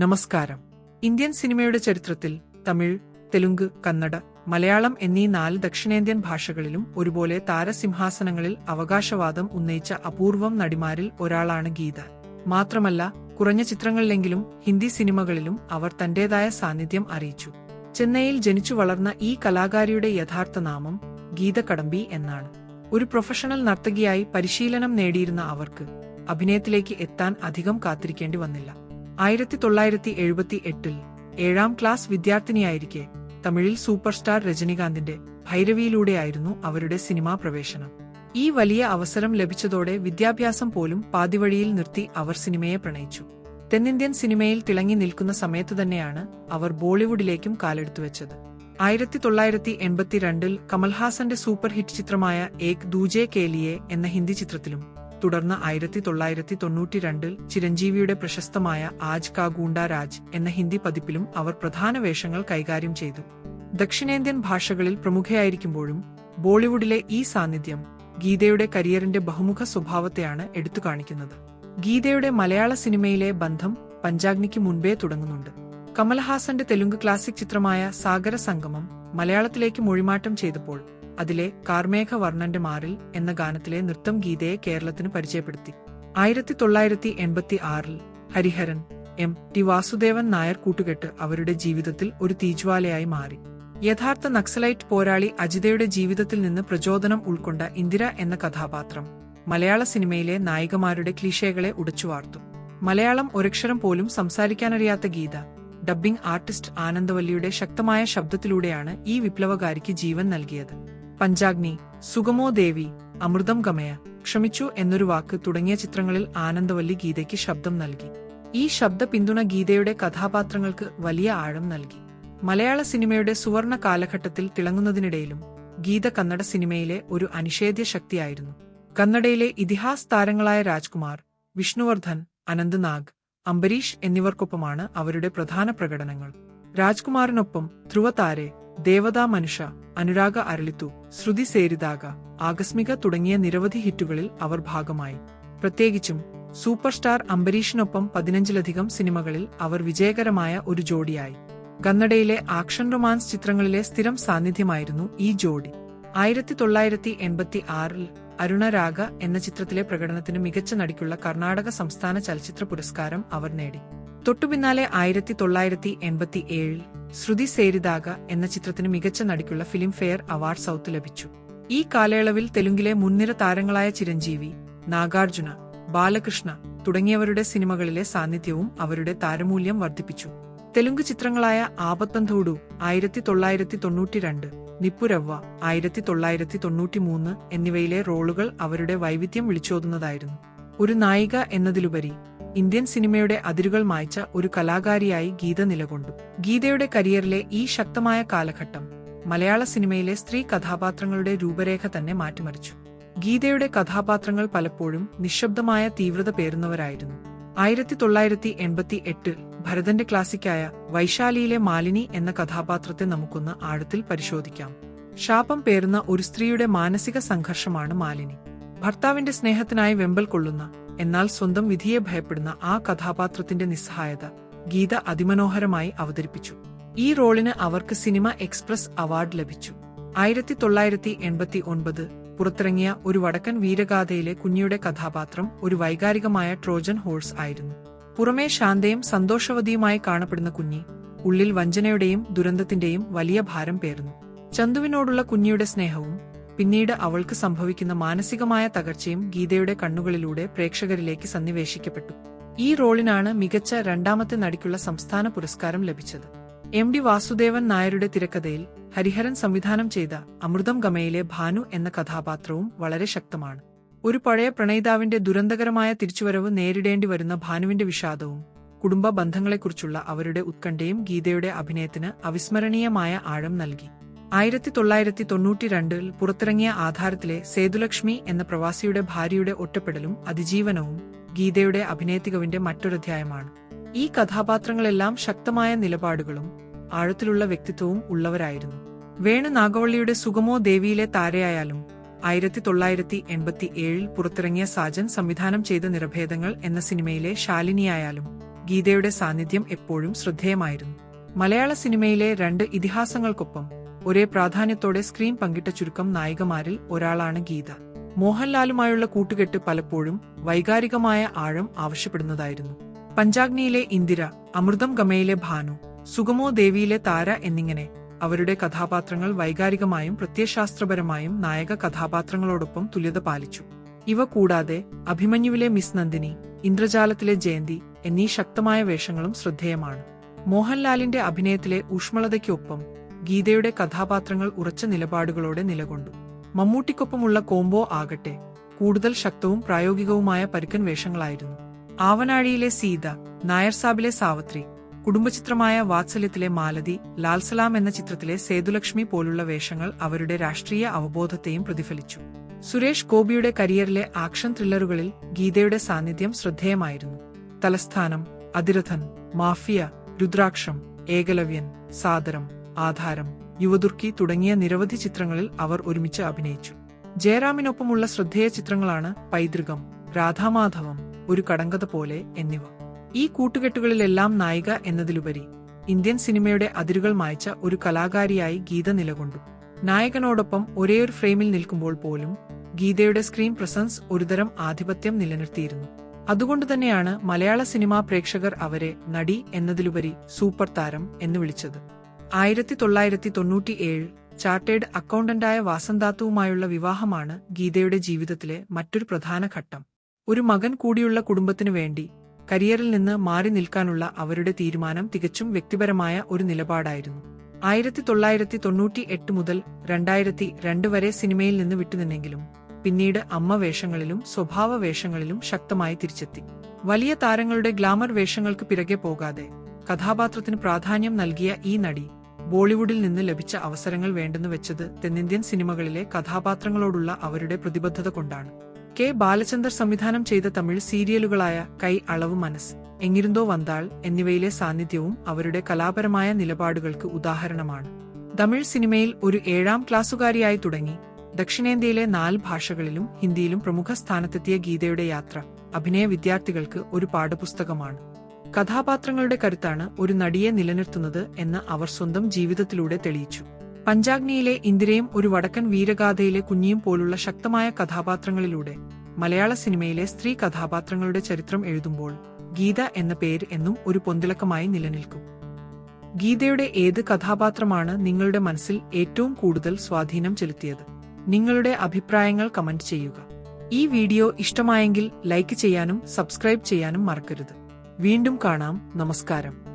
നമസ്കാരം. ഇന്ത്യൻ സിനിമയുടെ ചരിത്രത്തിൽ തമിഴ് തെലുങ്ക് കന്നഡ മലയാളം എന്നീ നാല് ദക്ഷിണേന്ത്യൻ ഭാഷകളിലും ഒരുപോലെ താരസിംഹാസനങ്ങളിൽ അവകാശവാദം ഉന്നയിച്ച അപൂർവം നടിമാരിൽ ഒരാളാണ് ഗീത. മാത്രമല്ല കുറഞ്ഞ ചിത്രങ്ങളിലെങ്കിലും ഹിന്ദി സിനിമകളിലും അവർ തന്റേതായ സാന്നിധ്യം അറിയിച്ചു. ചെന്നൈയിൽ ജനിച്ചു വളർന്ന ഈ കലാകാരിയുടെ യഥാർത്ഥ നാമം ഗീത കടമ്പി എന്നാണ്. ഒരു പ്രൊഫഷണൽ നർത്തകിയായി പരിശീലനം നേടിയിരുന്ന അവർക്ക് അഭിനയത്തിലേക്ക് എത്താൻ അധികം കാത്തിരിക്കേണ്ടി വന്നില്ല. ആയിരത്തി തൊള്ളായിരത്തി എഴുപത്തി എട്ടിൽ ഏഴാം ക്ലാസ് വിദ്യാർത്ഥിനിയായിരിക്കെ തമിഴിൽ സൂപ്പർ സ്റ്റാർ രജനികാന്തിന്റെ ഭൈരവിയിലൂടെയായിരുന്നു അവരുടെ സിനിമാ പ്രവേശനം. ഈ വലിയ അവസരം ലഭിച്ചതോടെ വിദ്യാഭ്യാസം പോലും പാതിവഴിയിൽ നിർത്തി അവർ സിനിമയെ പ്രണയിച്ചു. തെന്നിന്ത്യൻ സിനിമയിൽ തിളങ്ങി നിൽക്കുന്ന സമയത്തു തന്നെയാണ് അവർ ബോളിവുഡിലേക്കും കാലെടുത്തുവെച്ചത് ആയിരത്തി തൊള്ളായിരത്തി എൺപത്തിരണ്ടിൽ കമൽഹാസന്റെ സൂപ്പർ ഹിറ്റ് ചിത്രമായ ഏക് ദൂജെ കേലിയെ എന്ന ഹിന്ദി ചിത്രത്തിലും തുടർന്ന് ആയിരത്തി തൊള്ളായിരത്തി തൊണ്ണൂറ്റി രണ്ടിൽ ചിരഞ്ജീവിയുടെ പ്രശസ്തമായ ആജ് കാ ഗൂണ്ട രാജ് എന്ന ഹിന്ദി പതിപ്പിലും അവർ പ്രധാന വേഷങ്ങൾ കൈകാര്യം ചെയ്തു. ദക്ഷിണേന്ത്യൻ ഭാഷകളിൽ പ്രമുഖയായിരിക്കുമ്പോഴും ബോളിവുഡിലെ ഈ സാന്നിധ്യം ഗീതയുടെ കരിയറിന്റെ ബഹുമുഖ സ്വഭാവത്തെയാണ് എടുത്തു കാണിക്കുന്നത്. ഗീതയുടെ മലയാള സിനിമയിലെ ബന്ധം പഞ്ചാഗ്നിക്ക് മുൻപേ തുടങ്ങുന്നുണ്ട്. കമൽഹാസന്റെ തെലുങ്ക് ക്ലാസിക് ചിത്രമായ സാഗര സംഗമം മലയാളത്തിലേക്ക് മൊഴിമാറ്റം ചെയ്തപ്പോൾ അതിലെ കാർമേഘ വർണന്റെ മാറിൽ എന്ന ഗാനത്തിലെ നൃത്തം ഗീതയെ കേരളത്തിന് പരിചയപ്പെടുത്തി. ആയിരത്തി തൊള്ളായിരത്തി എൺപത്തി ആറിൽ ഹരിഹരൻ എം. ടി. വാസുദേവൻ നായർ കൂട്ടുകെട്ട് അവരുടെ ജീവിതത്തിൽ ഒരു തീജ്വാലയായി മാറി. യഥാർത്ഥ നക്സലൈറ്റ് പോരാളി അജിതയുടെ ജീവിതത്തിൽ നിന്ന് പ്രചോദനം ഉൾക്കൊണ്ട ഇന്ദിര എന്ന കഥാപാത്രം മലയാള സിനിമയിലെ നായികമാരുടെ ക്ലീഷകളെ ഉടച്ചുവാർത്തു മലയാളം ഒരക്ഷരം പോലും സംസാരിക്കാനറിയാത്ത ഗീത ഡബ്ബിംഗ് ആർട്ടിസ്റ്റ് ആനന്ദവല്ലിയുടെ ശക്തമായ ശബ്ദത്തിലൂടെയാണ് ഈ വിപ്ലവകാരിക്ക് ജീവൻ നൽകിയത്. പഞ്ചാഗ്നി സുഗമോ ദേവി അമൃതം ഗമയ ക്ഷമിച്ചു എന്നൊരു വാക്ക് തുടങ്ങിയ ചിത്രങ്ങളിൽ ആനന്ദവല്ലി ഗീതയ്ക്ക് ശബ്ദം നൽകി. ഈ ശബ്ദ പിന്തുണ ഗീതയുടെ കഥാപാത്രങ്ങൾക്ക് വലിയ ആഴം നൽകി. മലയാള സിനിമയുടെ സുവർണ കാലഘട്ടത്തിൽ തിളങ്ങുന്നതിനിടയിലും ഗീത കന്നഡ സിനിമയിലെ ഒരു അനിഷേധ്യ ശക്തിയായിരുന്നു. കന്നഡയിലെ ഇതിഹാസ് താരങ്ങളായ രാജ്കുമാർ വിഷ്ണുവർദ്ധൻ അനന്ത് നാഗ് അംബരീഷ് എന്നിവർക്കൊപ്പമാണ് അവരുടെ പ്രധാന പ്രകടനങ്ങൾ. രാജ്കുമാറിനൊപ്പം ധ്രുവതാരെ ദേവതാ മനുഷ അനുരാഗ അരളിത്തു ശ്രുതി സേരിതാക ആകസ്മിക തുടങ്ങിയ നിരവധി ഹിറ്റുകളിൽ അവർ ഭാഗമായി. പ്രത്യേകിച്ചും സൂപ്പർ സ്റ്റാർ അംബരീഷിനൊപ്പം പതിനഞ്ചിലധികം സിനിമകളിൽ അവർ വിജയകരമായ ഒരു ജോഡിയായി. കന്നഡയിലെ ആക്ഷൻ റൊമാൻസ് ചിത്രങ്ങളിലെ സ്ഥിരം സാന്നിധ്യമായിരുന്നു ഈ ജോഡി. ആയിരത്തി തൊള്ളായിരത്തി എൺപത്തി ആറിൽ അരുണരാഗ എന്ന ചിത്രത്തിലെ പ്രകടനത്തിന് മികച്ച നടിക്കുള്ള കർണാടക സംസ്ഥാന ചലച്ചിത്ര പുരസ്കാരം അവർ നേടി. തൊട്ടുപിന്നാലെ ആയിരത്തി തൊള്ളായിരത്തി എൺപത്തി ഏഴിൽ ശ്രുതി സേരിദാഗ എന്ന ചിത്രത്തിന് മികച്ച നടിക്കുള്ള ഫിലിം ഫെയർ അവാർഡ് സൗത്ത് ലഭിച്ചു. ഈ കാലയളവിൽ തെലുങ്കിലെ മുൻനിര താരങ്ങളായ ചിരഞ്ജീവി നാഗാർജുന ബാലകൃഷ്ണ തുടങ്ങിയവരുടെ സിനിമകളിലെ സാന്നിധ്യവും അവരുടെ താരമൂല്യം വർദ്ധിപ്പിച്ചു. തെലുങ്ക് ചിത്രങ്ങളായ ആപത്തന്തോടു ആയിരത്തി തൊള്ളായിരത്തി തൊണ്ണൂറ്റിരണ്ട് നിപ്പുരവ്വ ആയിരത്തി തൊള്ളായിരത്തി തൊണ്ണൂറ്റിമൂന്ന് എന്നിവയിലെ റോളുകൾ അവരുടെ വൈവിധ്യം വിളിച്ചോതുന്നതായിരുന്നു. ഒരു നായിക എന്നതിലുപരി ഇന്ത്യൻ സിനിമയുടെ അതിരുകൾ മായ്ച്ച ഒരു കലാകാരിയായി ഗീത നിലകൊണ്ടു. ഗീതയുടെ കരിയറിലെ ഈ ശക്തമായ കാലഘട്ടം മലയാള സിനിമയിലെ സ്ത്രീ കഥാപാത്രങ്ങളുടെ രൂപരേഖ തന്നെ മാറ്റിമറിച്ചു. ഗീതയുടെ കഥാപാത്രങ്ങൾ പലപ്പോഴും നിശബ്ദമായ തീവ്രത പേരുന്നവരായിരുന്നു ആയിരത്തി തൊള്ളായിരത്തി എൺപത്തി എട്ടിൽ ഭരതന്റെ ക്ലാസിക്കായ വൈശാലിയിലെ മാലിനി എന്ന കഥാപാത്രത്തെ നമുക്കൊന്ന് ആഴത്തിൽ പരിശോധിക്കാം. ശാപം പേരുന്ന ഒരു സ്ത്രീയുടെ മാനസിക സംഘർഷമാണ് മാലിനി. ഭർത്താവിന്റെ സ്നേഹത്തിനായി വെമ്പൽ കൊള്ളുന്ന എന്നാൽ സ്വന്തം വിധിയെ ഭയപ്പെടുന്ന ആ കഥാപാത്രത്തിന്റെ നിസ്സഹായത ഗീത അതിമനോഹരമായി അവതരിപ്പിച്ചു. ഈ റോളിന് അവർക്ക് സിനിമ എക്സ്പ്രസ് അവാർഡ് ലഭിച്ചു. ആയിരത്തി തൊള്ളായിരത്തി എൺപത്തി ഒൻപത് പുറത്തിറങ്ങിയ ഒരു വടക്കൻ വീരഗാഥയിലെ കുഞ്ഞിയുടെ കഥാപാത്രം ഒരു വൈകാരികമായ ട്രോജൻ ഹോഴ്സ് ആയിരുന്നു. പുറമേ ശാന്തയും സന്തോഷവതിയുമായി കാണപ്പെടുന്ന കുഞ്ഞി ഉള്ളിൽ വഞ്ചനയുടെയും ദുരന്തത്തിന്റെയും വലിയ ഭാരം പേർന്നു ചന്തുവിനോടുള്ള കുഞ്ഞിയുടെ സ്നേഹവും പിന്നീട് അവൾക്ക് സംഭവിക്കുന്ന മാനസികമായ തകർച്ചയും ഗീതയുടെ കണ്ണുകളിലൂടെ പ്രേക്ഷകരിലേക്ക് സന്നിവേശിക്കപ്പെട്ടു. ഈ റോളിനാണ് മികച്ച രണ്ടാമത്തെ നടിക്കുള്ള സംസ്ഥാന പുരസ്കാരം ലഭിച്ചത്. എം ഡി വാസുദേവൻ നായരുടെ തിരക്കഥയിൽ ഹരിഹരൻ സംവിധാനം ചെയ്ത അമൃതം ഗമയിലെ ഭാനു എന്ന കഥാപാത്രവും വളരെ ശക്തമാണ്. ഒരു പഴയ പ്രണയിതാവിന്റെ ദുരന്തകരമായ തിരിച്ചുവരവ് നേരിടേണ്ടി വരുന്ന ഭാനുവിന്റെ വിഷാദവും കുടുംബ ബന്ധങ്ങളെക്കുറിച്ചുള്ള അവരുടെ ഉത്കണ്ഠയും ഗീതയുടെ അഭിനയത്തിന് അവിസ്മരണീയമായ ആഴം നൽകി. ആയിരത്തി തൊള്ളായിരത്തി തൊണ്ണൂറ്റിരണ്ടിൽ പുറത്തിറങ്ങിയ ആധാരത്തിലെ സേതുലക്ഷ്മി എന്ന പ്രവാസിയുടെ ഭാര്യയുടെ ഒറ്റപ്പെടലും അതിജീവനവും ഗീതയുടെ അഭിനയത്തികവിന്റെ മറ്റൊരധ്യായമാണ് ഈ കഥാപാത്രങ്ങളെല്ലാം ശക്തമായ നിലപാടുകളും ആഴത്തിലുള്ള വ്യക്തിത്വവും ഉള്ളവരായിരുന്നു. വേണു നാഗവള്ളിയുടെ സുഗമോ ദേവിയിലെ താരയായാലും ആയിരത്തി തൊള്ളായിരത്തി എൺപത്തി ഏഴിൽ പുറത്തിറങ്ങിയ സാജൻ സംവിധാനം ചെയ്ത നിറഭേദങ്ങൾ എന്ന സിനിമയിലെ ശാലിനിയായാലും ഗീതയുടെ സാന്നിധ്യം എപ്പോഴും ശ്രദ്ധേയമായിരുന്നു. മലയാള സിനിമയിലെ രണ്ട് ഇതിഹാസങ്ങൾക്കൊപ്പം ഒരേ പ്രാധാന്യത്തോടെ സ്ക്രീൻ പങ്കിട്ട ചുരുക്കം നായികമാരിൽ ഒരാളാണ് ഗീത. മോഹൻലാലുമായുള്ള കൂട്ടുകെട്ട് പലപ്പോഴും വൈകാരികമായ ആഴം ആവശ്യപ്പെടുന്നതായിരുന്നു. പഞ്ചാഗ്നിയിലെ ഇന്ദിര അമൃതം ഗമയിലെ ഭാനു സുഗമോ ദേവിയിലെ താര എന്നിങ്ങനെ അവരുടെ കഥാപാത്രങ്ങൾ വൈകാരികമായും പ്രത്യയശാസ്ത്രപരമായും നായക കഥാപാത്രങ്ങളോടൊപ്പം തുല്യത പാലിച്ചു. ഇവ കൂടാതെ അഭിമന്യുവിലെ മിസ് നന്ദിനി ഇന്ദ്രജാലത്തിലെ ജയന്തി എന്നീ ശക്തമായ വേഷങ്ങളും ശ്രദ്ധേയമാണ്. മോഹൻലാലിന്റെ അഭിനയത്തിലെ ഊഷ്മളതയ്ക്കൊപ്പം ഗീതയുടെ കഥാപാത്രങ്ങൾ ഉറച്ച നിലപാടുകളോടെ നിലകൊണ്ടു. മമ്മൂട്ടിക്കൊപ്പമുള്ള കോംബോ ആകട്ടെ കൂടുതൽ ശക്തവും പ്രായോഗികവുമായ പരുക്കൻ വേഷങ്ങളായിരുന്നു ആവനാഴിയിലെ സീത നായർ സാബിലെ സാവത്രി കുടുംബചിത്രമായ വാത്സല്യത്തിലെ മാലതി ലാൽസലാം എന്ന ചിത്രത്തിലെ സേതുലക്ഷ്മി പോലുള്ള വേഷങ്ങൾ അവരുടെ രാഷ്ട്രീയ അവബോധത്തെയും പ്രതിഫലിച്ചു. സുരേഷ് ഗോപിയുടെ കരിയറിലെ ആക്ഷൻ ത്രില്ലറുകളിൽ ഗീതയുടെ സാന്നിധ്യം ശ്രദ്ധേയമായിരുന്നു. തലസ്ഥാനം അതിരഥൻ മാഫിയ രുദ്രാക്ഷം ഏകലവ്യൻ സാദരം ആധാരം യുവതുർക്കി തുടങ്ങിയ നിരവധി ചിത്രങ്ങളിൽ അവർ ഒരുമിച്ച് അഭിനയിച്ചു. ജയറാമിനൊപ്പമുള്ള ശ്രദ്ധേയ ചിത്രങ്ങളാണ് പൈതൃകം രാധാമാധവം ഒരു കടങ്കഥ പോലെ എന്നിവ. ഈ കൂട്ടുകെട്ടുകളിലെല്ലാം നായിക എന്നതിലുപരി ഇന്ത്യൻ സിനിമയുടെ അതിരുകൾ മായച്ച ഒരു കലാകാരിയായി ഗീത നിലകൊണ്ടു. നായകനോടൊപ്പം ഒരേയൊരു ഫ്രെയിമിൽ നിൽക്കുമ്പോൾ പോലും ഗീതയുടെ സ്ക്രീൻ പ്രസൻസ് ഒരുതരം ആധിപത്യം നിലനിർത്തിയിരുന്നു. അതുകൊണ്ടുതന്നെയാണ് മലയാള സിനിമാ പ്രേക്ഷകർ അവരെ നടി എന്നതിലുപരി സൂപ്പർ താരം എന്ന് വിളിച്ചത്. ആയിരത്തി തൊള്ളായിരത്തി തൊണ്ണൂറ്റിയേഴ് ചാർട്ടേഡ് അക്കൗണ്ടന്റായ വാസന്താത്തുവുമായുള്ള വിവാഹമാണ് ഗീതയുടെ ജീവിതത്തിലെ മറ്റൊരു പ്രധാന ഘട്ടം. ഒരു മകൻ കൂടിയുള്ള കുടുംബത്തിനു വേണ്ടി കരിയറിൽ നിന്ന് മാറി നിൽക്കാനുള്ള അവരുടെ തീരുമാനം തികച്ചും വ്യക്തിപരമായ ഒരു നിലപാടായിരുന്നു. ആയിരത്തി തൊള്ളായിരത്തി തൊണ്ണൂറ്റി എട്ട് മുതൽ രണ്ടായിരത്തി രണ്ട് വരെ സിനിമയിൽ നിന്ന് വിട്ടുനിന്നെങ്കിലും പിന്നീട് അമ്മ വേഷങ്ങളിലും സ്വഭാവ വേഷങ്ങളിലും ശക്തമായി തിരിച്ചെത്തി. വലിയ താരങ്ങളുടെ ഗ്ലാമർ വേഷങ്ങൾക്ക് പിറകെ പോകാതെ കഥാപാത്രത്തിന് പ്രാധാന്യം നൽകിയ ഈ നടി ബോളിവുഡിൽ നിന്ന് ലഭിച്ച അവസരങ്ങൾ വേണ്ടെന്ന് വെച്ചത് തെന്നിന്ത്യൻ സിനിമകളിലെ കഥാപാത്രങ്ങളോടുള്ള അവരുടെ പ്രതിബദ്ധത കൊണ്ടാണ്. കെ ബാലചന്ദർ സംവിധാനം ചെയ്ത തമിഴ് സീരിയലുകളായ കൈ അളവ് മനസ് എങ്ങിരുന്തോ വന്താൾ എന്നിവയിലെ സാന്നിധ്യവും അവരുടെ കലാപരമായ നിലപാടുകൾക്ക് ഉദാഹരണമാണ്. തമിഴ് സിനിമയിൽ ഒരു ഏഴാം ക്ലാസ്സുകാരിയായി തുടങ്ങി. ദക്ഷിണേന്ത്യയിലെ നാല് ഭാഷകളിലും ഹിന്ദിയിലും പ്രമുഖ സ്ഥാനത്തെത്തിയ ഗീതയുടെ യാത്ര അഭിനയ വിദ്യാർത്ഥികൾക്ക് ഒരു പാഠപുസ്തകമാണ്. കഥാപാത്രങ്ങളുടെ കരുത്താണ് ഒരു നടിയെ നിലനിർത്തുന്നത് എന്ന് അവർ സ്വന്തം ജീവിതത്തിലൂടെ തെളിയിച്ചു. പഞ്ചാഗ്നിയിലെ ഇന്ദിരയും ഒരു വടക്കൻ വീരഗാഥയിലെ കുഞ്ഞിയും പോലുള്ള ശക്തമായ കഥാപാത്രങ്ങളിലൂടെ മലയാള സിനിമയിലെ സ്ത്രീ കഥാപാത്രങ്ങളുടെ ചരിത്രം എഴുതുമ്പോൾ ഗീത എന്ന പേര് എന്നും ഒരു പൊന്തിളക്കമായി നിലനിൽക്കും. ഗീതയുടെ ഏത് കഥാപാത്രമാണ് നിങ്ങളുടെ മനസ്സിൽ ഏറ്റവും കൂടുതൽ സ്വാധീനം ചെലുത്തിയത്? നിങ്ങളുടെ അഭിപ്രായങ്ങൾ കമന്റ് ചെയ്യുക. ഈ വീഡിയോ ഇഷ്ടമായെങ്കിൽ ലൈക്ക് ചെയ്യാനും സബ്സ്ക്രൈബ് ചെയ്യാനും മറക്കരുത്. വീണ്ടും കാണാം. നമസ്കാരം.